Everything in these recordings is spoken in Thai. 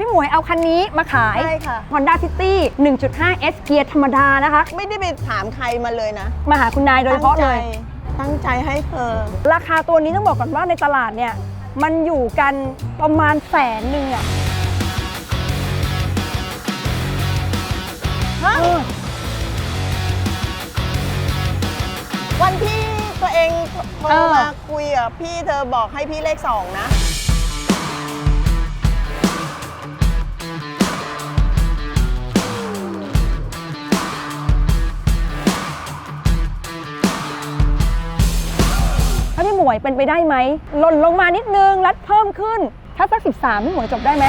พี่หมวยเอาคันนี้มาขาย ใช่ค่ะ Honda City 1.5 S เกียร์ธรรมดานะคะ ไม่ได้ไปถามใครมาเลยนะมาหาคุณนายโดยเฉพาะเลย ตั้งใจให้เธอ ราคาตัวนี้ต้องบอกก่อนว่าในตลาดเนี่ย มันอยู่กันประมาณแสนหนึ่งอะฮะ เออวันที่ตัวเองโทรเออมาคุยกับพี่เธอบอกให้พี่เลขสองนะ หมวยเป็นไปได้ไหมหล่นลงมานิดนึงรัดเพิ่มขึ้น ถ้าสัก 13พี่หมวยจบได้ไหม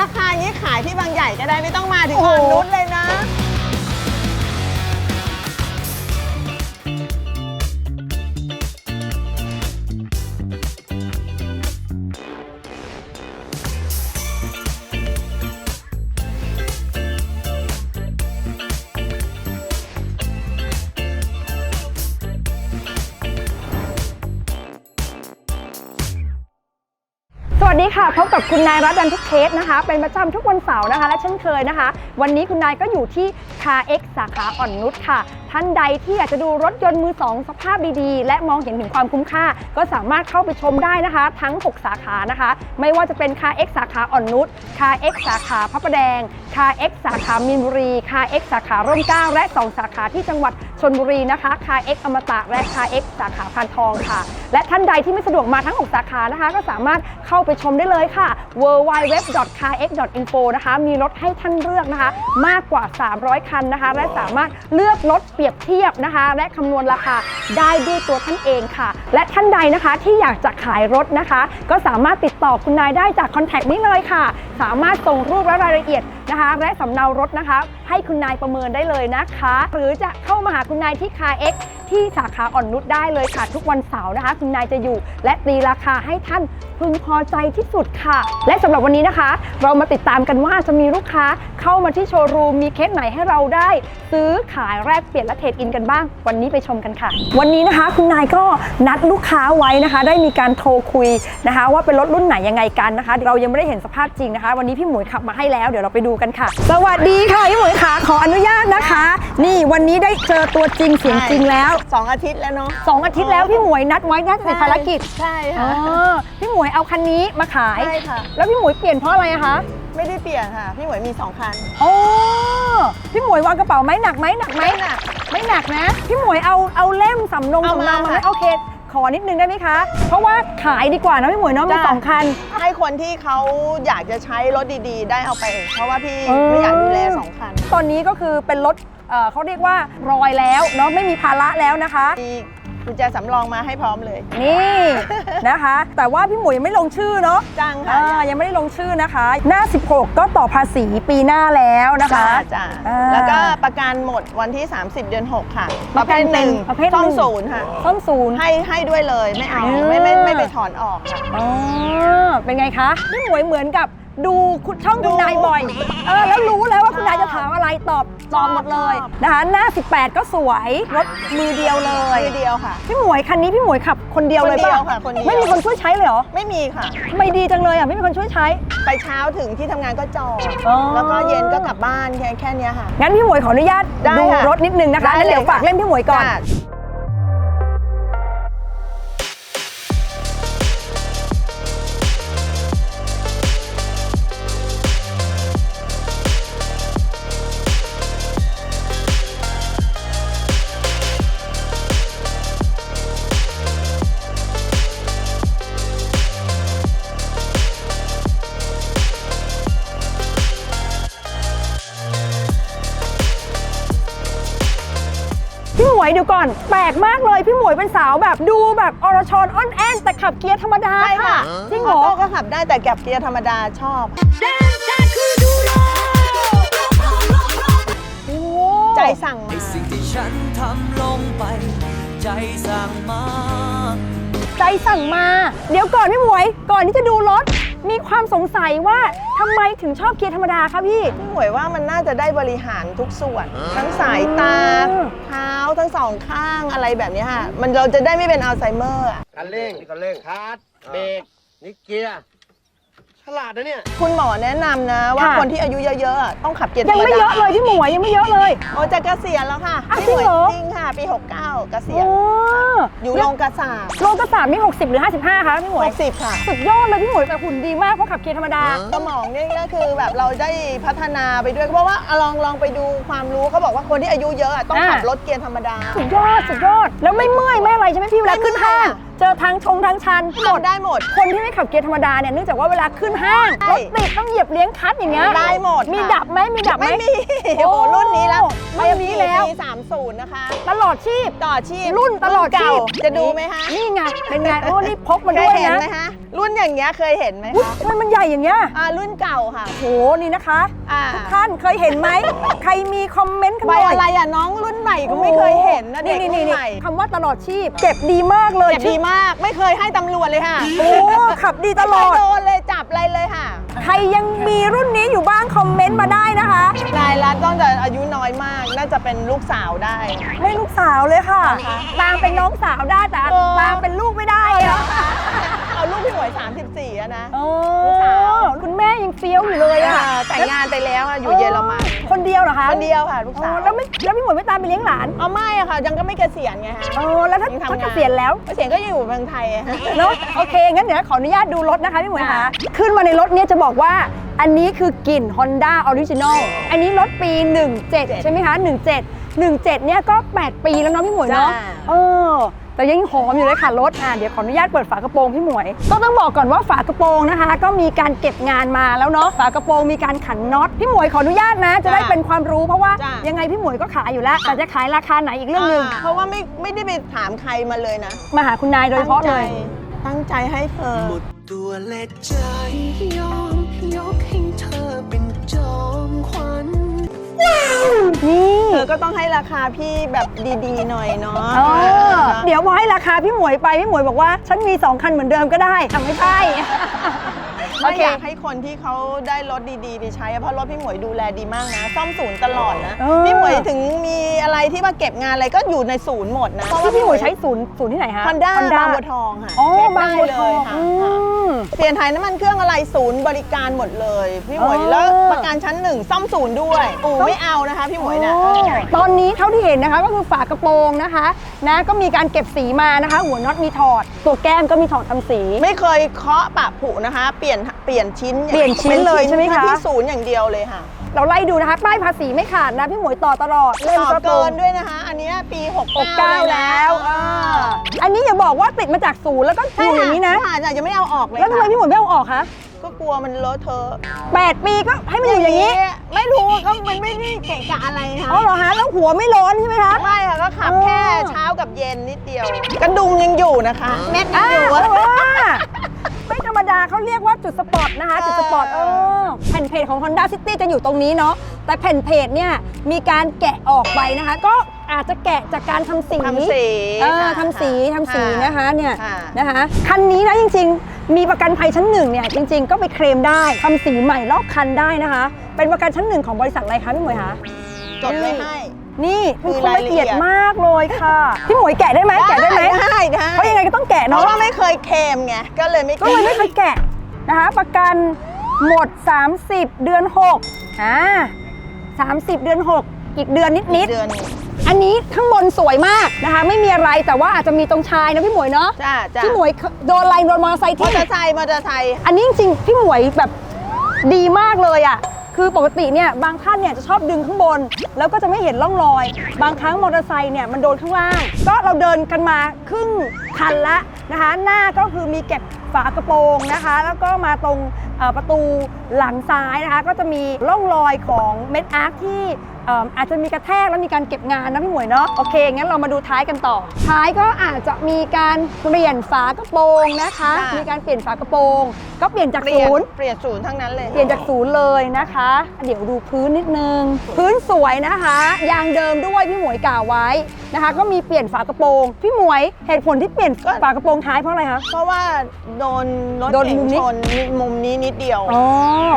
ราคาอย่างนี้ขายที่บางใหญ่ก็ได้ไม่ต้องมาถึงโอ้โหอ่อนนุชเลยนะ ค่ะพบกับคุณนายรัตดันทุกเคสนะคะ เป็นประจำทุกวันเสาร์นะคะ และเช่นเคยนะคะ วันนี้คุณนายก็อยู่ที่ Car X สาขาอ่อนนุชค่ะ ท่านใดที่อยากจะดูรถยนต์มือ2สภาพดีๆ และมองเห็นถึงความคุ้มค่า ก็สามารถเข้าไปชมได้นะคะ ทั้ง 6 สาขานะคะ ไม่ว่าจะเป็น Car X สาขาอ่อนนุช Car X สาขาพระประแดง Car X สาขามีนบุรี Car X สาขาร่มเกล้าและ 2 สาขาที่จังหวัดชนบุรีนะคะ Car X อมตะและ Car X สาขาพานทองค่ะ และท่านใดที่ไม่สะดวกมาทั้ง 6 สาขานะคะ ก็สามารถเข้าไปชมได้เลยค่ะ www.carx.info นะคะมีรถให้ท่านเลือกนะคะ มากกว่า 300 คันนะคะ และสามารถเลือกรถรียบเทียบนะคะ และคำนวณราคาได้ด้วยตัวท่านเองค่ะ และท่านใดนะคะที่อยากจะขายรถนะคะ ก็สามารถติดต่อคุณนายได้จากคอนแทคนี้เลยค่ะ สามารถส่งรูปและรายละเอียดนะคะ และสำเนารถนะคะ ให้คุณนายประเมินได้เลยนะคะ หรือจะเข้ามาหาคุณนายที่ Car X ที่สาขาอ่อนนุชได้เลยค่ะ ทุกวันเสาร์นะคะ คุณนายจะอยู่ และตีราคาให้ท่านพึงพอใจที่สุดค่ะ และสำหรับวันนี้นะคะ เรามาติดตามกันว่าจะมีลูกค้าเข้ามาที่โชว์รูมมีเคสไหนให้เราได้ ซื้อขายแลกเปลี่ยนและเทรดอินกันบ้าง วันนี้ไปชมกันค่ะ วันนี้นะคะ คุณนายก็นัดลูกค้าไว้นะคะ ได้มีการโทรคุยนะคะ ว่าเป็นรถรุ่นไหนยังไงกันนะคะ เรายังไม่ได้เห็นสภาพจริงนะคะวันนี้พี่หมวยขับมาให้แล้วเดี๋ยวเราไปดูกันค่ะ สวัสดีค่ะพี่หมวยค่ะขออนุญาตนะคะ นี่วันนี้ได้เจอตัวจริงเสียงจริงแล้วสองอาทิตย์แล้วเนาะสองอาทิตย์แล้วพี่หมวยนัดไว้นัดเสร็จภารกิจใช่อ๋ค่ะอพี่หมวยเอาคันนี้มาขาย ใช่ค่ะ แล้วพี่หมวยเปลี่ยนเพราะอะไรอะคะไม่ได้เปลี่ยนค่ะ พี่หมวยมีสองคัน โอ้พี่หมวยวางกระเป๋าไหมหนักไหมหนักไหมไม่หนัก ไม่หนักนะ พี่หมวยเอาเอาเล่มสำนงเอาสำมาเนามาไหมค่ะ โอเค ขอนิดนึงได้ไหมคะ เพราะว่าขายดีกว่านะพี่หมวยเนาะมีจ้ะ สองคัน ให้คนที่เขาอยากจะใช้รถดีๆ ได้เอาไป เพราะว่าพี่เออ ไม่อยากดูแลสองคันตอนนี้ก็คือเป็นรถเอ่อเขาเรียกว่ารอยแล้วเนาะไม่มีภาระแล้วนะคะ มี กุญแจสำรองมาให้พร้อมเลย นี่นะคะ แต่ว่าพี่หมวยยังไม่ลงชื่อเนาะจังค่ะอ่ายังไม่ได้ลงชื่อนะคะ หน้า 16 ก็ต่อภาษีปีหน้าแล้วนะคะจ้าจ้าอ่า แล้วก็ประกันหมดวันที่ 30 เดือน 6 ค่ะ ประกันเป็นประเภทหนึ่งต้องศูนย์ค่ะต้นศูนย์ ให้ให้ด้วยเลยไม่เอาอืม ไม่ไม่ไม่ไปถอนออกค่ะ อ๋อเป็นไงคะพี่หมวยเหมือนกับ ดูคุณช่องคุณดูนายบ่อยเออแล้วรู้แล้วว่าคุณนายจะถามอะไรตอบตอบหมดเลยชอบนะคะหน้า 18 ก็สวยรถมือเดียวเลยมือเดียวค่ะ พี่หมวยคันนี้พี่หมวยขับคนเดียวเลยคนเดีป่ะยวค่ะคนเดียว ไม่มีคนช่วยใช้เลยเหรอไม่มีค่ะ ไม่ดีจังเลยอะไม่มีคนช่วยใช้ ไปเช้าถึงที่ทำงานก็จอดอ๋อแล้วก็เย็นก็กลับบ้านแค่แค่เนี้ยค่ะงั้นพี่หมวยขออนุญาตได้ดูค่ะรถนิดนึงนะคะได้งั้นเดี๋ยวเลยค่ะฝากเล่นพี่หมวยก่อน เดี๋ยวก่อน แปลกมากเลยพี่หมวยเป็นสาวแบบดูแบบอรชรอ้อนแอนแต่ขับเกียร์ธรรมดาใช่ค่ะ จริงอเหรออโต้ก็ขับได้แต่แกับเกียร์ธรรมดาชอบโอ้ใจสั่งมาสิ่งที่ฉันทำลงไป ใจสั่งมา ใจสั่งมา เดี๋ยวก่อนพี่หมวยก่อนที่จะดูรถ มีความสงสัยว่าทำไมถึงชอบเกียร์ธรรมดาคะพี่ พี่หมวยว่ามันน่าจะได้บริหารทุกส่วน ทั้งสายตาอ๋อเท้าทั้งสองข้างอะไรแบบเนี้ยค่ะ มันเราจะได้ไม่เป็นอัลไซเมอร์อะคันเร่งคันเร่งคาร์ดเบรกนี่เกียร์ฉ ลาดนะเนี่ย คุณหมอแนะนำนะ ว่าค่ะ คนที่อายุเยอะๆอะต้องขับเกียร์ธรยังรมดาไม่เยอะเลยพี่หมวยยังไม่เยอะเลย โอ้จะเกษียณแล้วค่ะอ้าวพี่หมวยจริงเหรอ จริงค่ะ ปี 69 เกษียณโอ้อยู่โรงกระสาบโลกระสามนี่60 หรือ 55คะพี่หมวย60 ค่ะ สุดยอดเลยพี่หมวยแต่หุ่นดีมากเพราะขับเกียร์ธรรมดา สมองนี่ก็คือแบบเราได้พัฒนาไปด้วย เพราะว่าลองลองไปดูความรู้เขาบอกว่าคนที่อายุเยอะอะต้องอ่าขับรถเกียร์ธรรมดา สุดยอดสุดยอด แล้วไม่เมื่อยไม่อะไรใช่ไหมพี่เวลาขึ้นห้างไม่ เมื่อยอะเจอทางชงทางชันหมดได้หมด คนที่ไม่ขับเกียร์ธรรมดาเนี่ยเนื่องจากว่าเวลาขึ้นห้างใช่รถติดต้องเหยียบเลี้ยงคลัดอย่างเงี้ยได้หมดมีค่ะ ดับไหมมีดับไหม ไม่มี โอ้โหรุ่นนี้แล้วรุ่นนี้แล้ว ปี30 นะคะ ตลอดชีพ ต่อชีพรุ่นตลอดเก่าชีพจะดูไหมคะ นี่ไงเป็นไงโอ้นี่พกมาเคด้ยวยเห็นนะไหมคะ รุ่นอย่างเงี้ยเคยเห็นไหมอุ๊ยคะทำไมมันใหญ่อย่างเงี้ย อ่ารุ่นเก่าค่ะ โห นี่นะคะ อ่า ทุกท่านเคยเห็นไหม ใครมีคอมเมนต์กันหใบน่อยอะไรอะน้องรุ่นใหม่ก็ไม่เคยเห็นนะเด็กนี่รุ่นี่นนี่ใหม่คำว่าตลอดชีพ เก็บดีมากเลยเจ็บดีมากไม่เคยให้ตำรวจเลยค่ะโอ้ ขับดีตลอด ไม่เคยโดนเลยจับอะไรเลยค่ะใครยังมีรุ่นนี้อยู่บ้างคอมเมนต์มาได้นะคะ นายรัฐต้องจะอายุน้อยมาก น่าจะเป็นลูกสาวได้ ไม่ลูกสาวเลยค่ะ ตามเป็นน้องสาวได้แต่เออ ตามเป็นลูกไม่ได้อะ เอาลูกพี่หมวย 34แล้วนะโอ้ลูกสาว คุณแม่ยังเฟี้ยวอยู่เลยอะอ่าแต่งงานไปแล้วอะอยู่เยอรมันคนเดียวเหรอคะคนเดียวค่ะ ลูกอ๋สาอวแล้วไม่แล้วพี่หมวยไม่ตามไปเลี้ยงหลานเอาไม่อะค่ะ ยังก็ไม่เกษียณไงฮะโอ้แล้วถ้ายังถ้าทำงานเกษียณแล้ว เกษียณก็อยู่เมืองไทยอะฮะเนาะโอเค งั้นเดี๋ยวขออนุญาตดูรถนะคะพี่หมวยคะค่ะขึ้นมาในรถเนี้ยจะบอกว่าอันนี้คือกลิ่น Honda Original อันนี้รถปี 17 ใช่ไหมคะ 17 17 เนี่ยก็ 8 ปีแล้วเนาะพี่หมวยเนาะจ้าเออ แต่ยังหอมอยู่เลยค่ะรถอะเดี๋ยวขออนุญาตเปิดฝากระโปรงพี่หมวย ก็ต้องบอกก่อนว่าฝากระโปรงนะคะ ก็มีการเก็บงานมาแล้วเนาะฝากระโปรงมีการขันน็อตพี่หมวยขออนุญาตนะ จะได้จ้าเป็นความรู้เพราะว่าจ้ายัยังไงพี่หมวยก็ขายอยู่แล้ว แต่จะขายราคาไหนอีกเรื่องหนึ่งาเพราะว่าไม่ไม่ได้ไปถามใครมาเลยนะมาหาคุณนายโดยเฉพาะเลย ตั้งใจให้เธอ หมดตัวและใจยอมยกให้เธอเป็นจอมขวัญ นี่เธอก็ต้องให้ราคาพี่แบบดีๆหน่อยเนาะเออเดี๋ยวพอให้ราคาพี่หมวยไป พี่หมวยบอกว่า ฉันมี 2 คันเหมือนเดิมก็ได้อะไม่ใช่ โอไม่เค อยากให้คนที่เขาได้รถดีๆไปใช้อะเพราะรถพี่หมวยดูแลดีมากนะซ่อมศูนย์ตลอดนะเออ พี่หมวยถึงมีอะไรที่มาเก็บงานอะไรก็อยู่ในศูนย์หมดนะที่พี่หมวยใช้ศูนย์ศูนย์ที่ไหนคะฮอนด้า Honda บางบัวทองค่ะอ๋อเช็คบางได้บัวเลทอยงค่ะ อืม เปลี่ยนถ่ายน้ำมันเครื่องอะไรศูนย์บริการหมดเลย พี่หมวยอ๋อ แล้วประกันชั้นหนึ่งซ่อมศูนย์ด้วยอู่ไม่เอานะคะ พี่หมวยนะโอ้ตอนนี้เท่าที่เห็นนะคะก็คือฝากระโปรงนะคะนะก็มีการเก็บสีมานะคะ หัวน็อตมีถอด ตัวแก้มก็มีถอดทำสี ไม่เคยเคาะปะผุนะคะ เปลี่ยนเปลี่ยนชิ้นเปลี่ยนชิ้นเลยใช่ไหมคะ ที่ศูนย์อย่างเดียวเลยค่ะ เราไล่ดูนะคะ ป้ายภาษีไม่ขาดนะพี่หมวยต่อตลอดเล่มต่อกระโปรเกิงนด้วยนะคะ อันเนี้ยปี69 69แล้วอ่าอันนี้อย่าบอกว่าติดมาจากศูนย์แล้วก็อยู่อย่างนี้นะ ค่ะค่ะยังไม่เอาออกเลยแล้วทำไมค่ะพี่หมวยไม่เอาออกคะก็กลัวมันเลอะเทอะ8 ปีก็ให้มันอยู่อย่างนี้ ไม่รู้ก็มันไม่ได้เกะกะอะไรค่ะอ๋อเหรอฮะ แล้วหัวไม่ร้อนใช่ไหมคะ ไม่ค่ะก็ขับอ๋อแค่เช้ากับเย็นนิดเดียว กระดุมยังอยู่นะคะ เม็ดยังอ่าอยู่เพอะราะว่า ไม่ธรรมดาเขาเรียกว่าจุดสปอร์ตนะคะ จุดสปอร์ตเออแผ่นเพจของ Honda City จะอยู่ตรงนี้เนาะแต่แผ่นเพจเนี่ยมีการแกะออกไปนะคะ ก็อาจจะแกะจากการทำสีทำสีเออค่ะทำสีทำสีนะคะเนี่ยค่ะ นะคะ คันนี้นะจริง ๆ มีประกันภัยชั้นหนึ่งเนี่ยจริง ๆ ก็ไปเคลมได้ทำสีใหม่ลอกคันได้นะคะ เป็นประกันชั้นหนึ่งของบริษัทอะไรคะพี่หมวยคะ จดไว้ให้ นี่เป็นคือคนรายละละเอียดเอียดมากเลยค่ะ พี่หมวยแกะได้ไหมแกะได้ไหมได้ได้เพราะยังไงก็ต้องแกะเพเนาะราะว่าไม่เคยเคลมไงก็เลยไม่ก็เลยไม่เคยแกะนะคะ ประกันหมด 30 เดือน6อ่า30 เดือน 6 อีกเดือนนิดเดือนหนึ่งๆอันนี้ข้างบนสวยมากนะคะ ไม่มีอะไรแต่ว่าอาจจะมีตรงชายนะพี่หมวยเนาะจ้าจ้าพี่หมวยโดนอะไรโดนมอเตอร์ไซค์มอที่ เตอร์ไซค์มอเตอร์ไซค์อันนี้จริงๆพี่หมวยแบบดีมากเลยอะ่ะ คือปกติเนี่ยบางท่านเนี่ยจะชอบดึงข้างบน แล้วก็จะไม่เห็นร่องรอย บางครั้งมอเตอร์ไซค์เนี่ยมันโดนข้างล่าง ก็เราเดินกันมาครึ่งคันละนะคะ หน้าก็คือมีเก็บฝากระโปรงนะคะ แล้วก็มาตรงประตูหลังซ้ายนะคะ ก็จะมีร่องรอยของเม็ดอาร์คที่ อิ่มอาจจะมีกระแทกแล้วมีการเก็บงานนะพี่หมวยเนาะโอเคงั้นเรามาดูท้ายกันต่อ ท้ายก็อาจจะมีการเปลี่ยนฝากระโปรงนะคะ ค่ะ มีการเปลี่ยนฝากระโปรง ก็เปลี่ยนจากเปลี่ยศูนนย์ เปลี่ยนศูนย์ทั้งนั้นเลย เปลี่ยนจากศูนย์เลยนะคะ เดี๋ยวดูพื้นนิดนึง พื้นสวยนะคะ ยางเดิมด้วยพี่หมวยกล่าวไว้นะคะ ก็มีเปลี่ยนฝากระโปรง พี่หมวยเหตุผลที่เปลี่ยนก็ฝากระโปรงท้ายเพราะอะไรคะ เพราะว่าโดนรถโดนเก๋มุงมนี้ ชนมุมนี้นิดเดียว อ๋อ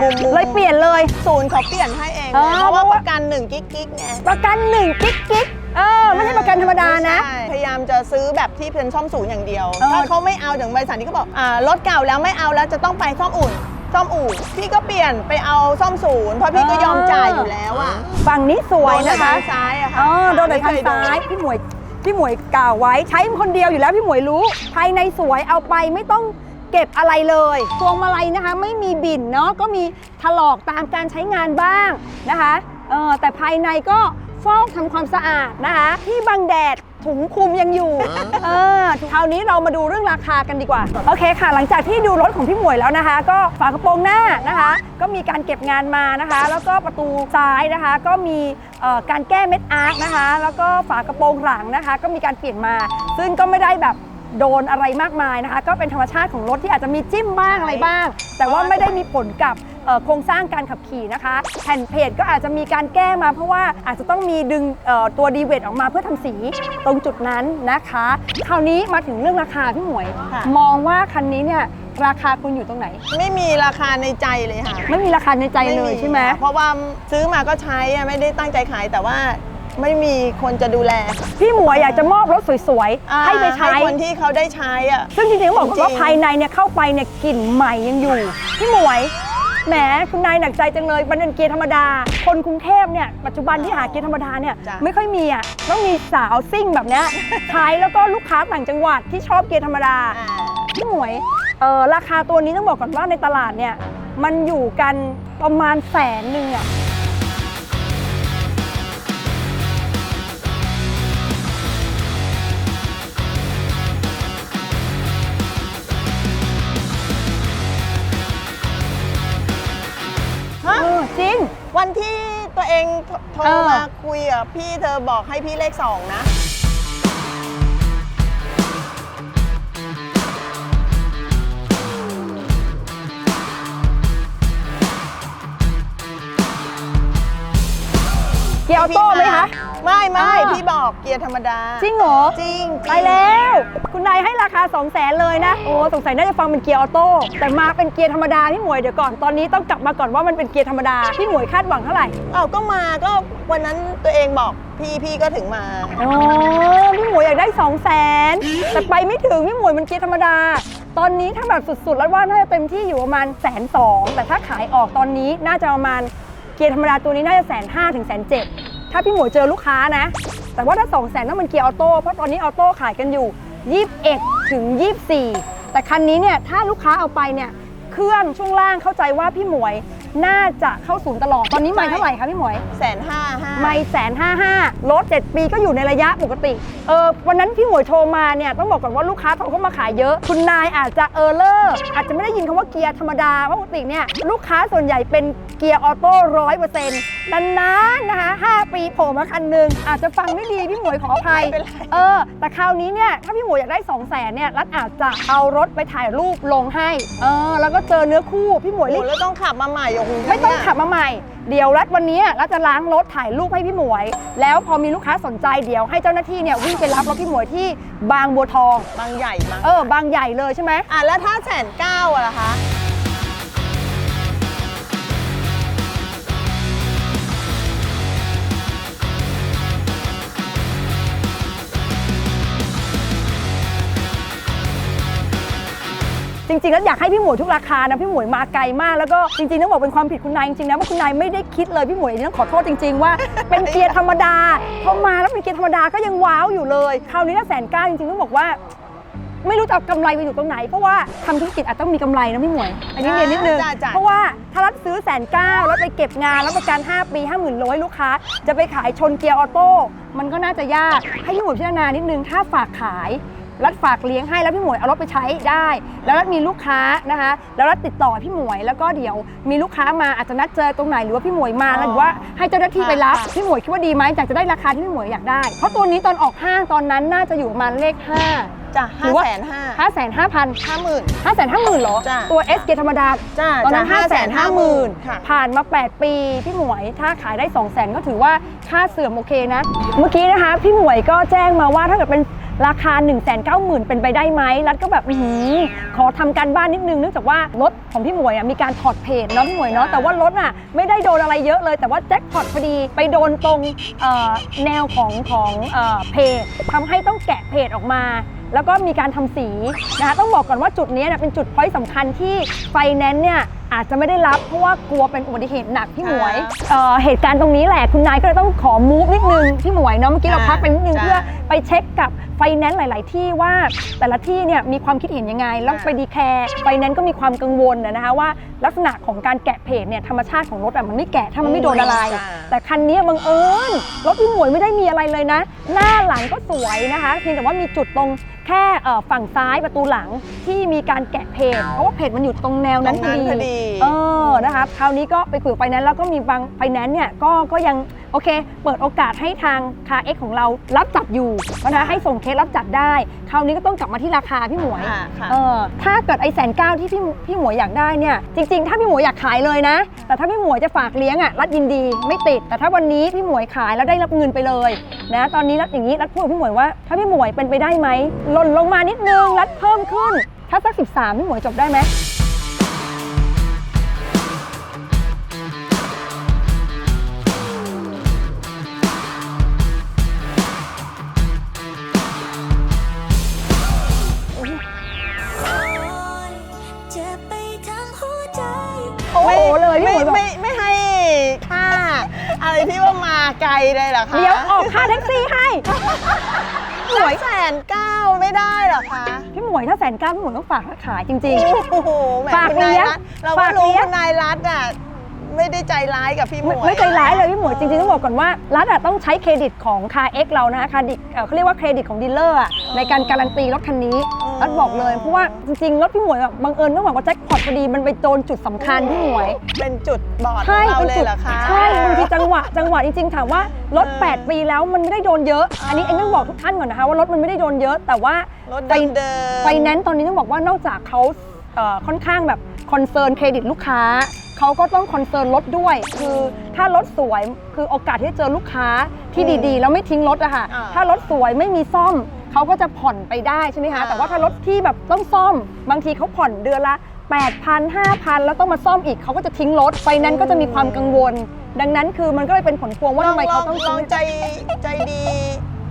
มุมมุม เลยเปลี่ยนเลย ศูนย์เขาเปลี่ยนให้เอ งอ๋เลอยเพราะว่าเพราะปว่าระกันหนึ่งกิ๊กกิ๊กไงประกันหนึ่งกิ๊กกิ๊กเออไม่ใช่ประกันธรรมดานะ ใช่พยายามจะซื้อแบบที่เป็นซ่อมศูนย์อย่างเดียว เออ ถ้าเขาไม่เอาอย่างบริษัทนี้ก็บอกอ่ารถเก่าแล้วไม่เอาแล้วจะต้องไปซ่อมอุ่น ซ่อมอู่พี่ก็เปลี่ยนไปเอาซ่อมศูนย์เพราะพี่ก็ยอมจ่ายอยู่แล้วอะฝั่งนี้สวยนะคะ โดแต่ทางซ้ายอะค่ะอ๋อโดนแต่ทางไม่เคซ้ายโดนพี่หมวยพี่หมวยกล่าวไว้ใช้คนเดียวอยู่แล้วพี่หมวยรู้ภายในสวยเอาไปไม่ต้อง เก็บอะไรเลยพวงมาลัยนะคะ ไม่มีบิ่นเนาะก็มีถลอกตามการใช้งานบ้างนะคะเออแต่ภายในก็ฟอกทำความสะอาดนะคะ ที่บังแดดถุงคลุมยังอยู่ เออคราวนี้เรามาดูเรื่องราคากันดีกว่า โอเคค่ะ หลังจากที่ดูรถของพี่หมวยแล้วนะคะ ก็ฝากระโปรงหน้านะคะ ก็มีการเก็บงานมานะคะ แล้วก็ประตูซ้ายนะคะ ก็มีเอ่อการแก้เม็ดอาร์คนะคะ แล้วก็ฝากระโปรงหลังนะคะ ก็มีการเปลี่ยนมา ซึ่งก็ไม่ได้แบบ โดนอะไรมากมายนะคะ ก็เป็นธรรมชาติของรถที่อาจจะมีจิ้มบ้างอะไรบ้าง แต่ว่าไม่ได้มีผลกับเอ่อโครงสร้างการขับขี่นะคะ แผ่นเพจก็อาจจะมีการแก้มาเพราะว่าอาจจะต้องมีดึงเอ่อตัวดีเวทออกมาเพื่อทำสีตรงจุดนั้นนะคะ คราวนี้มาถึงเรื่องราคาพี่หมวย ค่ะ มองว่าคันนี้เนี่ยราคาคุณอยู่ตรงไหน ไม่มีราคาในใจเลยค่ะไม่มีราคาในใจเลยใช่ไหม เพราะว่าซื้อมาก็ใช้อะไม่ได้ตั้งใจขายแต่ว่า ไม่มีคนจะดูแลค่ะพี่หมวยอยากจะมอบรถสวยอ่าๆ ให้ไปใช้ คนที่เขาได้ใช้อะ ซึ่งจริงๆต้องบอกจริว่างภายในเนี่ยเข้าไปเนี่ยกลิ่นใหม่ยังอยู่ พี่หมวยแหมคุณนายหนักใจจังเลยมันเป็นเกียร์ธรรมดา คนกรุงเทพเนี่ยปัจจุบันที่หาเกียร์ธรรมดาเนี่ยจ้ะ ไม่ค่อยมีอะต้องมีสาวซิ่งแบบเนี้ย ใช้แล้วก็ลูกค้าต่างจังหวัดที่ชอบเกียร์ธรรมดา อ่า พี่หมวยเออราคาตัวนี้ต้องบอกก่อนว่าในตลาดเนี่ยมันอยู่กันประมาณแสนหนึ่งอะ วันที่ตัวเองโทรมาคุยอะพี่เธอบอกให้พี่เลขสองนะ เกียวโต้ไหมคะ ไม่ไม่อ่า พี่บอกเกียร์ธรรมดา จริงเหรอ จริงไปแล้ว คุณนายให้ราคา 2 0 0แสนเลยนะ โอ้สงสัยน่าจะฟังเป็นเกียร์ออโต้แต่มาเป็นเกียร์ธรรมดาพี่หมวยเดี๋ยวก่อนตอนนี้ต้องกลับมาก่อนว่ามันเป็นเกียร์ธรรมดาพี่หมวยคาดหวังเท่าไหร่เอ้าก็มาก็วันนั้นตัวเองบอกพี่พี่ก็ถึงมา อ๋อพี่หมวยอยากได้ 2 0 0แสนแต่ไปไม่ถึงพี่หมวยมันเกียร์ธรรมดา ตอนนี้ถ้าแบบสุดๆ แล้วว่าน่าจะเต็มที่อยู่ประมาณแสนสองแต่ถ้าขายออกตอนนี้น่าจะประมาณเกียร์ธรรมดาตัวนี้น่าจะแสนห้าถึงแสนเจ็ด ถ้าพี่หมวยเจอลูกค้านะ แต่ว่าถ้า2 0 0แสนต้องเป็นเกียร์ออโต้เพราะตอนนี้ออโต้ขายกันอยู่ 21 ถึง 24 แต่คันนี้เนี่ยถ้าลูกค้าเอาไปเนี่ยเครื่องช่วงล่างเข้าใจว่าพี่หมวยน่าจะเข้าศูนย์ตลอด ตอนนี้ไม่ใช่เท่าไหร่คะพี่หมวยแสนห้าห้าไม่แสนห้าห้ารถ7ปีก็อยู่ในระยะปกติ เออวันนั้นพี่หมวยโทรมาเนี่ยต้องบอกก่อนว่าลูกค้าโทรเข้ามาขายเยอะ คุณนายอาจจะเออร์เลอร์อาจจะไม่ได้ยินคำว่าเกียร์ธรรมดาเพราะปกติเนี่ยลูกค้าส่วนใหญ่เป็นเกียร์ออโต้ร้อยเปอร์เซ็นต์นานๆนะคะ5 ปีโผล่มาคันหนึ่งอาจจะฟังไม่ดีพี่หมวยขออภัย ไม่เป็นไร เออ แต่คราวนี้เนี่ยถ้าพี่หมวยอยากได้ 2 0 0แสนเนี่ยรัฐอาจจะเอารถไปถ่ายรูปลงให้ เออ แล้วก็เจอเนื้อคู่พี่หมวยโอ้รีโหบแล้วต้องขับมาใหม่โอ้โหไม่ต้องเนี่ยขับมาใหม่ เดี๋ยวรัฐวันนี้รัฐจะล้างรถถ่ายรูปให้พี่หมวย แล้วพอมีลูกค้าสนใจเดี๋ยวให้เจ้าหน้าที่เนี่ยวิ่งไปรับรถพี่หมวยที่บางบัวทอง บางใหญ่บางเออบางใหญ่เลยใช่ไหม อะแล้วถ้าแสนเก้าอะล่ะคะ จริงๆแล้วอยากให้พี่หมวยทุกราคานะพี่หมวยมาไกลมากแล้วก็จริงๆต้องบอกเป็นความผิดคุณนายจริงๆนะว่าคุณนายไม่ได้คิดเลยพี่หมวยอันนี้ต้องขอโทษจริง ๆ ว่า เป็นเกียร์ธรรมดาพอมาแล้วเป็นเกียร์ธรรมดาก็ยังว้าวอยู่เลยคราวนี้ถ้าแสนเก้าจริงๆต้องบอกว่า ไม่รู้จะเอากำไรไปอยู่ตรงไหน เพราะว่าทำธุรกิจอาจต้องมีกำไรนะพี่หมวยอันนี้เรียนนิดนึงจ้ะจ้ะ เพราะว่าถ้ารัฐซื้อแสนเก้าแล้วไปเก็บงานแล้วประกัน5ปี5 0,000โลให้ลูกค้า จะไปขายชนเกียร์ออโต้มันก็น่าจะยากให้พี่หมวยพิจารณานิดนึงถ้าฝากขาย รัฐฝากเลี้ยงให้แล้วพี่หมวยเอารถไปใช้ได้ แล้วรัฐมีลูกค้านะคะ แล้วรัฐติดต่อพี่หมวยแล้วก็เดี๋ยวมีลูกค้ามาอาจจะนัดเจอตรงไหนหรือว่าพี่หมวยมาแล้วหรือว่าให้เจ้าหน้าที่ไปรับค่ะพี่หมวยคิดว่าดีไหมอยากจะได้ราคาที่พี่หมวยอยากได้ เพราะตัวนี้ตอนออกห้างตอนนั้นน่าจะอยู่ประมาณเลข5จ้ะหรืห้าอว่า แสนห้า5 5 0 0 0 0ห้าหมื่น ห้าแสนห้าหมื่นเหรอ จ้ะ ตัว S เกธรรมดา จ้ะตอนนั้นจ้ะห้าแสนห้าหมื่น550,000 ค่ะ ผ่านมา 8 ปี พี่หมวย ถ้าขายได้ 2 0 0แสนก็ถือว่าค่าเสื่อมโอเคนะ เมื่อกี้นะคะ พี่หมวยก็แจ้งมาว่าถ้าเกิดเป็น ราคา 1 9 0 0 0 0 เป็นไปได้ไหมรัฐก็แบบอื้อหือขอทำการบ้านนิดนึงเนื่องจากว่ารถของพี่หมวยอะมีการถอดเพจเนาะพี่หมวยเนาะแต่ว่ารถอะไม่ได้โดนอะไรเยอะเลย แต่ว่าแจ็คพอตพอดีไปโดนตรงเอ่อแนวของของเอ่อเพจทำให้ต้องแกะเพจออกมา แล้วก็มีการทำสีนะคะต้องบอกก่อนว่าจุดนี้เนี่ยเป็นจุดพอยต์สำคัญที่ไฟแนนซ์เนี่ย อาจจะไม่ได้รับเพราะว่ากลัวเป็นอุบัติเหตุหนักพี่หมวยเอ่อเหตุการณ์ตรงนี้แหละคุณนายก็เลยต้องขอมูฟนิดนึงพี่หมวยเนาะเมื่อกี้เราพักไปนิดนึงจ้ะเพื่อไปเช็คกับไฟแนนซ์หลาย ๆ ที่ว่าแต่ละที่เนี่ยมีความคิดเห็นยังไงแล้วไปดีแคร์ไฟแนนซ์ก็มีความกังวลนะนะคะว่าลักษณะของการแกะเพจเนี่ยธรรมชาติของรถอะมันไม่แกะถ้ามันไม่โดนอะไรจ้ะแต่คันนี้บังเอิญรถพี่หมวยไม่ได้มีอะไรเลยนะ หน้าหลังก็สวยนะคะเพียงแต่ว่ามีจุดตรงแค่เอ่อฝั่งซ้ายประตูหลังที่มีการแกะเพจเพราะว่าเพจมันอยู่ตรงแนวนั้นพอดีตรงนั้นพอดีเออนะคะคราวนี้ก็ไปคุยกับไฟแนนซ์แล้วก็มีบางไฟแนนซ์เนี่ยก็ก็ยังโอเค เปิดโอกาสให้ทางคาเอ็กของเรารับจัดอยู่นะคะให้ส่งเคสรับจัดได้ คราวนี้ก็ต้องกลับมาที่ราคาพี่หมวย ค่ะค่ะ เออถ้าเกิดไอ้แสนเก้าที่พี่พี่หมวยอยากได้เนี่ยจริงๆ ถ้าพี่หมวยอยากขายเลยนะ แต่ถ้าพี่หมวยจะฝากเลี้ยงอะรัดยินดีไม่ติด แต่ถ้าวันนี้พี่หมวยขายแล้วได้รับเงินไปเลยนะตอนนี้รัดอย่างนี้รัดพูดกับพี่หมวยว่า ถ้าพี่หมวยเป็นไปได้ไหมหล่นลงมานิดนึงรัดเพิ่มขึ้น ถ้าสัก 13 พี่หมวยจบได้ไหม มาไกลเลยเหรอคะเดี๋ยวออกค่าแท็กซี่ให้ หวยแสนเก้าไม่ได้เหรอคะพี่หมวยถ้าแสนเก้าพี่หมวยต้องฝากขายจริง โอ้โหแหมฝากคุณนายเลี้ยงรัฐเราก็ฝากรู้เลี้ยง คุณนายรัฐอะไม่ได้ใจร้ายกับพี่ๆหมไม่วยไม่ใจร้ายเลยพี่หมวยจริงๆต้องบอกก่อนว่ารัฐอะต้องใช้เครดิตของคาเอ็กเรานะคะเครดิตเอ่อเขาเรียกว่าเครดิตของดีลเลอร์อะในการการันตีรถคันนี้ รัฐบอกเลย เพราะว่าจริงๆรถพี่หมวยแบบบังเอิญต้องบอกว่าแจ็คพอตพอดีมันไปโดนจุดสำคัญพี่หมวย เป็นจุดบอดขอใช่งเราเป็นเลยจุดเหรอคะใช่บางทีจังหวะจังหวะจริงๆถามว่ารถเออ8ปีแล้วมันไม่ได้โดนเยอะ อันนี้เอ็งต้องบอกทุกท่านก่อนนะคะว่ารถมันไม่ได้โดนเยอะ แต่ว่ารถไฟเดิมๆไฟแนนซ์ตอนนี้ต้องบอกว่านอกจากเขาเอ่อค่อนข้างแบบคอนเซิร์นเครดิตลูกค้าเขาก็ต้องคอนเซิร์นรถด้วย คือถ้ารถสวยคือโอกาสที่จะเจอลูกค้าที่ดีๆ แล้วไม่ทิ้งรถอะค่ะอ่าถ้ารถสวยไม่มีซ่อม เขาก็จะผ่อนไปได้ใช่ไหมคะอ่าแต่ว่าถ้ารถที่แบบต้องซ่อม บางทีเขาผ่อนเดือนละ 8,000 5,000 แล้วต้องมาซ่อมอีกเขาก็จะทิ้งรถไฟแนนซ์ก็จะมีความกังวล ดังนั้นคือมันก็เลยเป็นผลพวงว่าทำไมเขาต้องลองซื้อใจใจดี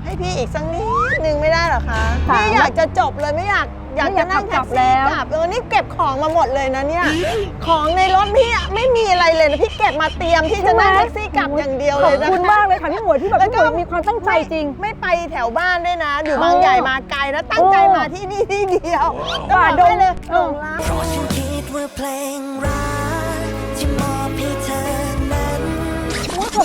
ให้พี่อีกสักนิดนึงไม่ได้เหรอคะค่ะพี่อยากจะจบเลยไม่อยาก อยากไม่อยาจะกนั่งขัแท็บกกลับแล้ซี่วกลับเออนี่เก็บของมาหมดเลยนะเนี่ย ของในรถพี่อะไม่มีอะไรเลยนะพี่เก็บมาเตรียมที่จะนั่งแท็กซี่กลับอย่างเดียวเลยขนะอบคุณมากเลยค่ะพี่หมวยที่แบบแล้วพี่ก็หมวยมีความตั้งใจจริง ไม่ไปแถวบ้านด้วยนะ อยู่เออบางใหญ่มาไกลแล้วตั้งใจเออมาที่นี่ที่เดียวฝ่าก็บอกดงให้เลยเอหลองรักเพราะฉันคิดว่าเพลงรักที่มอบให้เธอนั้น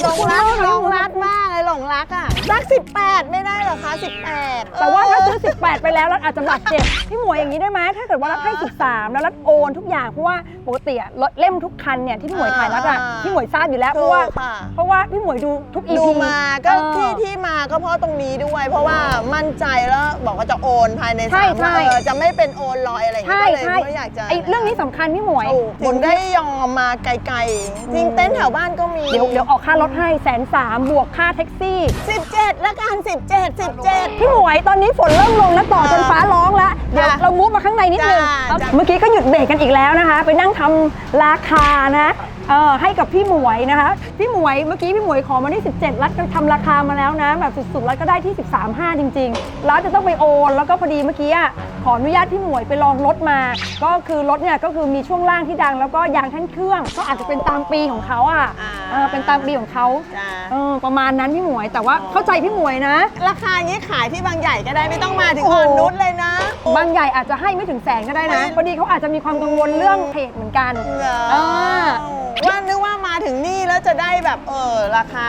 หลงรักหลงรักมากเลยหลงรักอะ รัก 18 ไม่ได้เหรอคะ 18แต่ว่าถ้าซื้อ 18 ไปแล้วรัฐอาจจะบาดเจ็บพี่หมวยอย่างนี้ได้ไหมถ้าเกิดว่ารัฐให้ 13 แล้วรัฐโอนทุกอย่างเพราะว่าปกติอะรถเล่มทุกคันเนี่ยที่พี่หมวยขายรัฐอะอ่าพี่หมวยทราบอยู่แล้วเพถูราะว่ากค่ะ เพราะว่าพี่หมวยดูทุก EP ดูมาก็เออ ที่ที่มาก็เพราะตรงนี้ด้วย เพราะว่ามั่นใจแล้วบอกว่าจะโอนภายในใช่สามวันใช่เออจะไม่เป็นโอนลอยอะไรอย่างเงี้ใช่ยก็เลยใช่ไม่อยากจะไอ้เรื่องนี้สำคัญพี่หมวย ถูกถึงได้ยอมมาไกลๆจริงเต้นท์แถวบ้านก็มีเดี๋ยวเดี๋ยวออกค่ารถให้แสนสามบวกค่าแท็กซี่ 17แล้วกัน 17 17 พี่หมวยตอนนี้ฝนเริ่มลงแล้วต่อจนฟ้าร้องแล้วเดี๋ยวจ้ะเรามูฟมาข้างในนิดนึง จ้ะเอาจ้ะ เมื่อกี้ก็หยุดเบรกกันอีกแล้วนะคะ ไปนั่งทำราคานะ เออให้กับพี่หมวยนะคะ พี่หมวยเมื่อกี้พี่หมวยขอมาที่17 รัฐก็ทำราคามาแล้วนะแบบสุดๆรัฐก็ได้ที่ 13.5 จริงๆรัฐจะต้องไปโอน แล้วก็พอดีเมื่อกี้อะขออนุญาตพี่หมวยไปลองรถมา ก็คือรถเนี่ยก็คือมีช่วงล่างที่ดัง แล้วก็ยางแท่นเครื่อง ก็อาจจะเป็นตามปีของเขาอะอ่า เออเป็นตามปีของเขาจ้ะเออประมาณนั้นพี่หมวยแต่ว่าเข้าใจพี่หมวยนะ ราคาอย่างนี้ขายที่บางใหญ่ก็ได้ไม่ต้องมาถึงโอ้โหอ่อนนุชเลยนะ บางใหญ่อาจจะให้ไม่ถึงแสนก็ได้นะ ไม่ พอดีเขาอาจจะมีความกังวลเรื่องเพจเหมือนกัน เหรอ เออว่านึกว่ามาถึงนี่ แล้วจะได้แบบเออราคา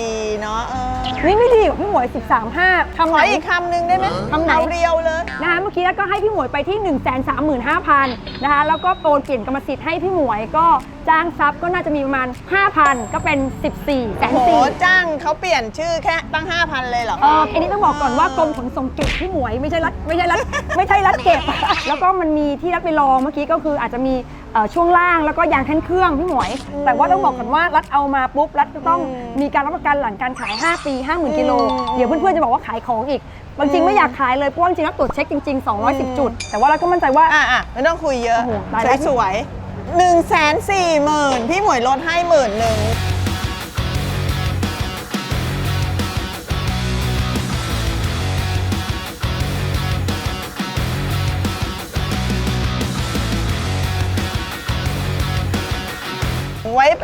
ดีๆ เนาะเออนี่ไม่ดีกว่าพี่หมวย 13 5คำขไหน ออีกคำหนึ่งได้ไหมคำไหน เอาเรียวเลย นะคะเมื่อกี้แล้วก็ให้พี่หมวยไปที่ 1 3 5 0 0 0นะคะแล้วก็โอนเปลี่ยนกรรมสิทธิ์ให้พี่หมวยก็จ้างทรัพย์ก็น่าจะมีประมาณ 5,000 ก็เป็น 14แสนโหสี่จ้างเขาเปลี่ยนชื่อแค่ตั้ง 5,000 เลยเหรอเอออันนี้ต้องบอกก่อนว่ากรมขนส่งเก็บพี่หมวยไม่ใช่รัฐไม่ใช่รัฐไม่ใช่รัฐเก็บ แล้วก็มันมีที่รัฐไปลองเมื่อกี้ก็คืออาจจะมีเอ่อช่วงล่างแล้วก็ยางแท่นเครื่องพี่หมวย แต่ว่าต้องบอกก่อนว่ารัฐเอามาปุ๊บรัฐจะต้องมีการรับประกันหลังการขาย 5 ปี 50,000กิโลเดี๋ยวเพื่อนๆจะบอกว่าขายของอีก บางจริงไม่อยากขายเลยเพราะว่าจริงๆแล้วตรวจเช็คจริง ๆ 210 จุด แต่ว่าเราก็มั่นใจว่า อะอะไม่ต้องคุยเยอะ โอ้โหตายแล้ว สวยๆหนึ่งแสนสี่หมื่นพี่หมวยลดให้หมื่นหนึ่ง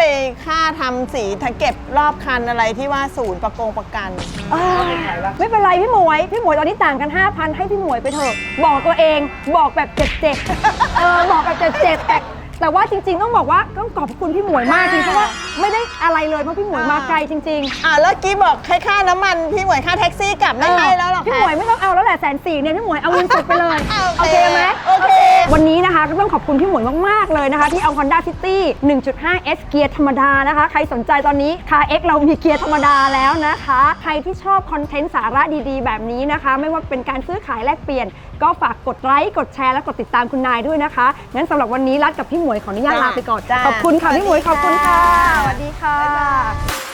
ไว้ไปค่าทำสีถ้าเก็บรอบคันอะไรที่ว่าศูนย์ประกงประกันอ่าไม่เป็นไรพี่หมวย พี่หมวยตอนนี้ต่างกัน 5,000 ให้พี่หมวยไปเถอะ บอกตัวเอง บอกแบบเจ็บๆเออ บอกแบบเจ็บๆ แต่แต่ว่าจริง ๆ ต้องบอกว่าต้องขอบคุณพี่หมวยมากจริงเพราะว่าไม่ได้อะไรเลยเพราะพี่หมวยมาไกลจริงๆ อ่าแล้วกี้บอกให้ค่าน้ำมันพี่หมวยค่าแท็กซี่กลับไม่ให้แล้วหรอคะพี่หมวยไม่ต้องเอาแล้วแหละแสนสี่เนี่ยพี่หมวยเอาเงินสดไปเลยโอโอเคเคไหมโอเค วันนี้นะคะก็ต้องขอบคุณพี่หมวยมากๆเลยนะคะ ที่เอา Honda City 1.5 S เกียร์ธรรมดานะคะ ใครสนใจตอนนี้ Car X เรามีเกียร์ธรรมดาแล้วนะคะ ใครที่ชอบคอนเทนต์สาระดีๆ แบบนี้นะคะ ไม่ว่าเป็นการซื้อขายแลกเปลี่ยน ก็ฝากกดไลค์กดแชร์และกดติดตามคุณนายด้วยนะคะ งั้นสำหรับวันนี้รัดกับพี่หมวยขออนุญาตลาไปก่อน จ้าขอบคุณค่ะพี่หมวยขอบคุณค่ะ สวัสดีค่ะสวัสดีค่ะ